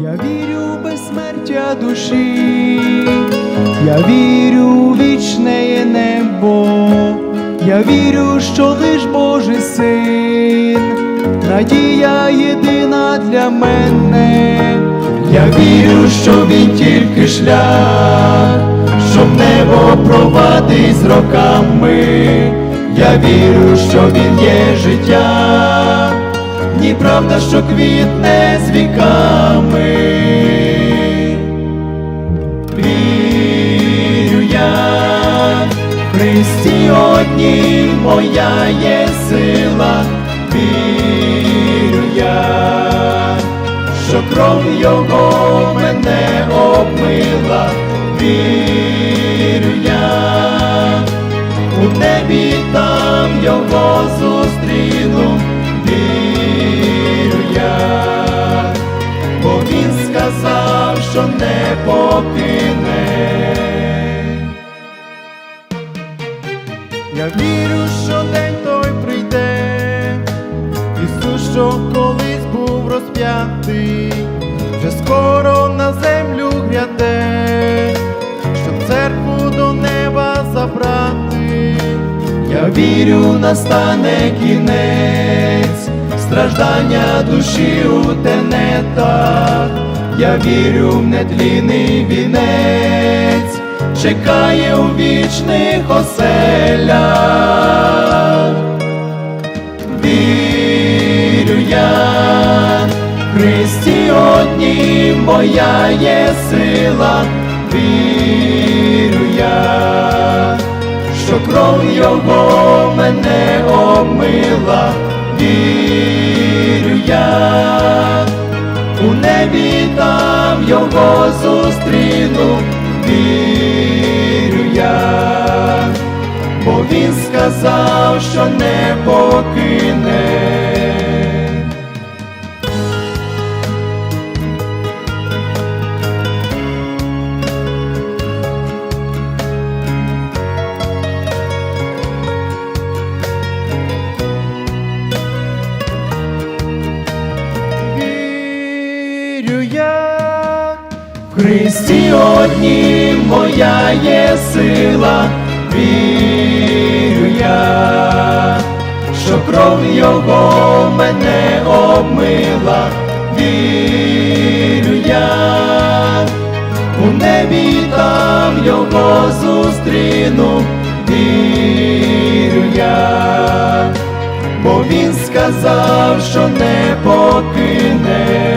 Я вірю в безсмертя душі, я вірю в вічне небо, я вірю, що лиш Божий син, надія єдина для мене, я вірю, що він тільки шлях, щоб небо провадить з роками, я вірю, що він є життя ні правда, що квітне з віками. Вірю я, Христі одній моя є сила, вірю я, що кров його мене обмила, вірю я, у небі там його зустріну, покине. Я вірю, що день той прийде, Ісус, що колись був розп'ятий, вже скоро на землю гряде, щоб церкву до неба забрати. Я вірю, настане кінець, страждання душі у тенетах. Я вірю в нетлінний вінець, чекає у вічних оселях. Вірю я, Христі одній моя є сила, вірю я, що кров його мене омила, вірю я, у небі там його зустріну, вірю я, бо він сказав, що не покине. Христі одній моя є сила, вірю я, що кров його мене обмила, вірю я, у небі там його зустріну, вірю я, бо він сказав, що не покине.